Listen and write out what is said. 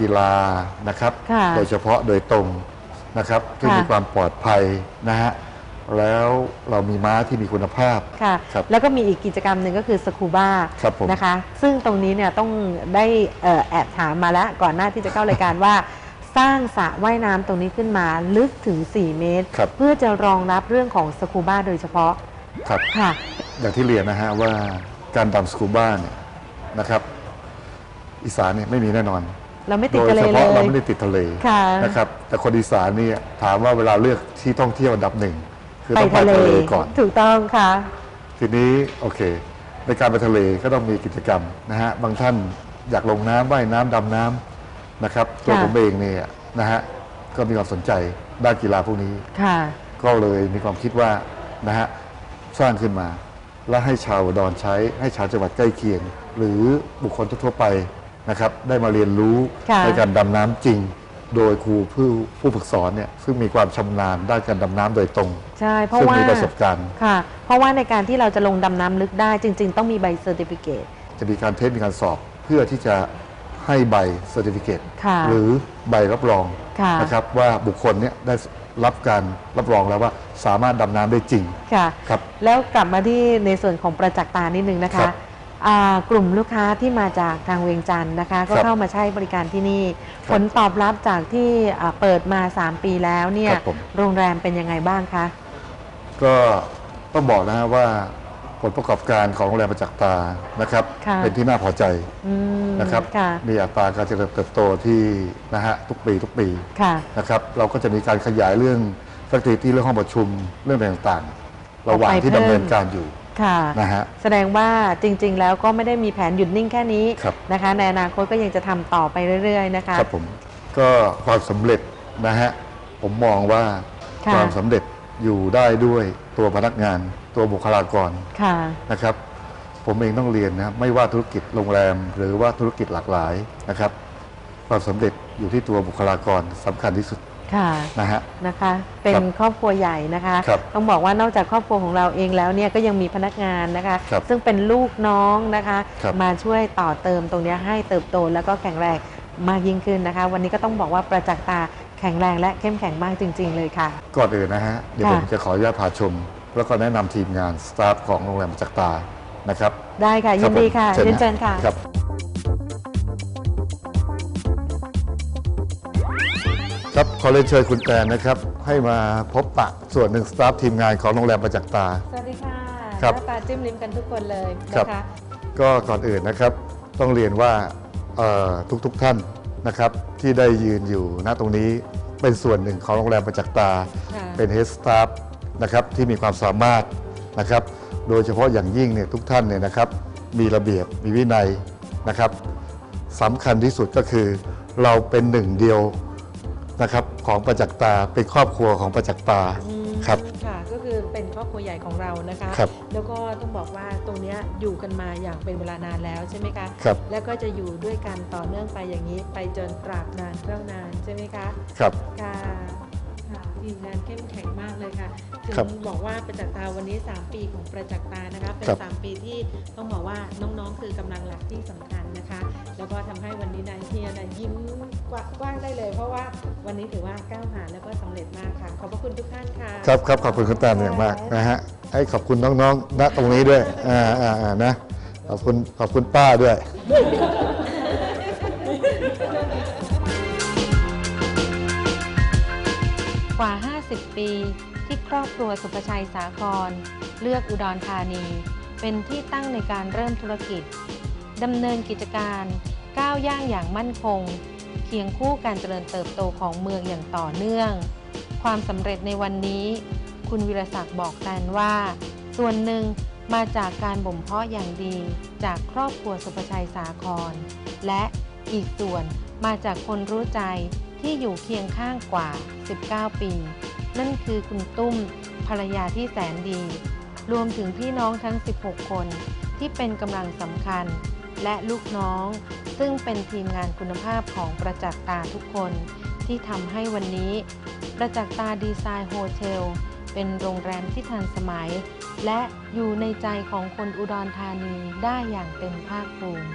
กีฬานะครับ ค่ะโดยเฉพาะโดยตรงนะครับที่ค่ะ มีความปลอดภัยนะฮะแล้วเรามีม้าที่มีคุณภาพ ค่ะ ครับแล้วก็มีอีกกิจกรรมหนึ่งก็คือสคูบ้าครับผม นะคะ ซึ่งตรงนี้เนี่ยต้องได้เอ่อแอบถามมาแล้ว ก่อนหน้าที่จะเข้ารายการว่า สร้างสระว่ายน้ำตรงนี้ขึ้นมาลึกถึง 4 เมตร ครับ เพื่อจะรองรับเรื่องของสคูบ้าโดยเฉพาะครับ ค่ะ อย่างที่เรียนนะฮะว่าการดำสกูบ้าเนี่ยนะครับ อีสานเนี่ยไม่มีแน่นอน เราไม่ติดโดยทะเลเฉเลพาะเรายไม่ได้ติดทะเลค่ะนะครับแต่คนอีสานเนี่ยถามว่าเวลาเลือกที่ท่องเที่ยวอันดับหนึ่งคือไปต้องไปทะเลทะเลก่อน ถูกต้องค่ะ ทีนี้โอเค ในการไปทะเลก็ต้องมีกิจกรรมนะฮะบางท่านอยากลงน้ำว่ายน้ำดำน้ำนะครับตัวค่ะ ผมเองเนี่ยนะฮะก็มีความสนใจด้านกีฬาพวกนี้ ค่ะ ก็เลยมีความคิดว่านะฮะสร้างขึ้นมา และให้ชาวอุดอนใช้ให้ชาวจังหวัดใกล้เคียง หรือบุคคลทั่วๆไป นะครับได้มาเรียนรู้ค่ะในการดำน้ำจริง โดยครูผู้ผู้ฝึกสอนเนี่ยซึ่งมีความชำนาญด้านการดำน้ำโดยตรง ใช่เพราะซึ่งว่ามีประสบการณ์ ค่ะ เพราะว่าในการที่เราจะลงดำน้ำลึกได้จริง ๆ ต้องมีใบเซอร์ติฟิเคต จะมีการเทสมีการสอบเพื่อที่จะให้ใบเซอร์ติฟิเคตค่ะหรือใบรับรองค่ะ นะครับว่าบุคคลเนี่ยได้รับการรับรองแล้วว่าสามารถดำน้ำได้จริงค่ะ ครับ แล้วกลับมาที่ในส่วนของประจักษ์ตานิดนึงนะครัคะบอ่า กลุ่มลูกค้าที่มาจากทางเวียงจันทร์นะคะ ก็ครับเข้ามาใช้บริการที่นี่ครับผลตอบรับจากที่อ่าเปิดมา 3 ปีแล้วเนี่ยครับผม โรงแรมเป็นยังไงบ้างคะ ก็ต้องบอกนะฮะว่าผลประกอบการของโรงแรมประจักษ์ตานะครับ ค่ะ เป็นที่น่าพอใจอืมนะครับ ค่ะ มีอัตราการเจริญเติบโตที่นะฮะทุกปีทุกปีค่ะ นะครับ เราก็จะมีการขยายเรื่องฟัคติที่เรื่องห้องประชุมเรื่องอะไรต่างๆ ระหว่างที่ออกไปดำเนินเพิ่มการอยู่ ค่ะนะฮะ แสดงว่าจริง ๆ แล้วก็ไม่ได้มีแผนหยุดนิ่งแค่นี้ครับ นะคะในอนาคตก็ยังจะทำต่อไปเรื่อย ๆ นะคะ ครับผมก็ความสำเร็จนะฮะผมมองว่าค่ะ ความสำเร็จอยู่ได้ด้วยตัวพนักงาน ตัวบุคลากรค่ะ นะครับ ผมเองต้องเรียนนะไม่ว่าธุรกิจโรงแรม หรือว่าธุรกิจหลากหลายนะครับ ความสำเร็จอยู่ที่ตัวบุคลากรสำคัญที่สุด ค่ะนะฮะนะคะ เป็นครับครอบครัวใหญ่นะคะครับต้องบอกว่านอกจากครอบครัวของเราเองแล้วเนี่ยก็ยังมีพนักงานนะคะครับซึ่งเป็นลูกน้องนะคะครับมาช่วยต่อเติมตรงเนี้ยให้เติบโตแล้วก็แข็งแรงมากยิ่งขึ้นนะคะ วันนี้ก็ต้องบอกว่าประจักษ์ตาแข็งแรงและเข้มแข็งมากจริง ๆ เลยค่ะ ก่อนอื่นนะฮะเดี๋ยวค่ะผมจะขออนุญาตพาชม แล้วก็แนะนำทีมงานสตาฟของโรงแรมจักรตานะครับ ได้ค่ะยินดีค่ะรับผมเรียนเชิญค่ะครับ ครับขอเรียนเชิญคุณแตนนะครับ ให้มาพบปะส่วนหนึ่งสตาฟทีมงานของโรงแรมประจักษ์ตา สวัสดีค่ะครับ หน้าตาจิ้มลิ้มกันทุกคนเลยครับ นะคะ ก็ก่อนอื่นนะครับ ต้องเรียนว่าเอ่อทุกๆทท่านนะครับ ที่ได้ยืนอยู่ณตรงนี้เป็นส่วนหนึ่งของโรงแรมประจักษ์ตา ค่ะ เป็นเฮดสตาฟนะครับที่มีความสามารถนะครับ โดยเฉพาะอย่างยิ่งเนี่ยทุกท่านเนี่ยนะครับ มีระเบียบมีวินัยนะครับสำคัญที่สุดก็คือเราเป็นหนึ่งเดียว นะครับของประจักษ์ตาเป็นครอบครัวของประจักษ์ตาอืมครับ ค่ะ ก็คือเป็นครอบครัวใหญ่ของเรานะคะ ครับ แล้วก็ต้องบอกว่าตรงเนี้ยอยู่กันมาอย่างเป็นเวลานานแล้วใช่ไหมคะ ครับแล้วก็จะอยู่ด้วยกันต่อเนื่องไปอย่างนี้ ไปจนตราบนานเท่านานใช่ไหมคะ ครับ ค่ะค่ะ ทีมงานเข้มแข็งมากเลยค่ะถึครับงบอกว่าประจักษ์ตาวันนี้ 3 ปีของประจักษ์ตานะคะเป็น ครับ 3 ปีที่ต้องบอกว่าน้องๆ คือกำลังหลักที่สำคัญนะคะ แล้วก็ทำให้วันนี้นายเฮียนะยิ้มกว้างได้เลย เพราะว่าวันนี้ถือว่าก้าวผ่านแล้วก็สำเร็จมากค่ะ ขอบพระคุณทุกท่านค่ะ ครับครับขอบคุณคุณแตนอย่างมากนะฮะให้ขอบคุณน้องๆณตรงนี้ด้วยอ่าอ่าอ่านะขอบคุณขอบคุณป้าด้วย 50 ปี ที่ครอบครัวสุภชัยสาคร เลือกอุดรธานี เป็นที่ตั้งในการเริ่มธุรกิจดำเนินกิจการก้าวย่างอย่างมั่นคง เคียงคู่การเจริญเติบโตของเมืองอย่างต่อเนื่อง ความสำเร็จในวันนี้ คุณวิรศักดิ์บอกแตนว่า ส่วนหนึ่งมาจากการบ่มเพาะอย่างดีจากครอบครัวสุภชัยสาคร และอีกส่วนมาจากคนรู้ใจที่อยู่เคียงข้างกว่า 19 ปี นั่นคือคุณตุ้มภรรยาที่แสนดี รวมถึงพี่น้องทั้ง 16 คนที่เป็นกำลังสำคัญ และลูกน้อง ซึ่งเป็นทีมงานคุณภาพของประจักษ์ตาทุกคน ที่ทำให้วันนี้ ประจักษ์ตาดีไซน์โฮเทลเป็นโรงแรมที่ทันสมัย และอยู่ในใจของคนอุดรธานีได้อย่างเต็มภาคภูมิ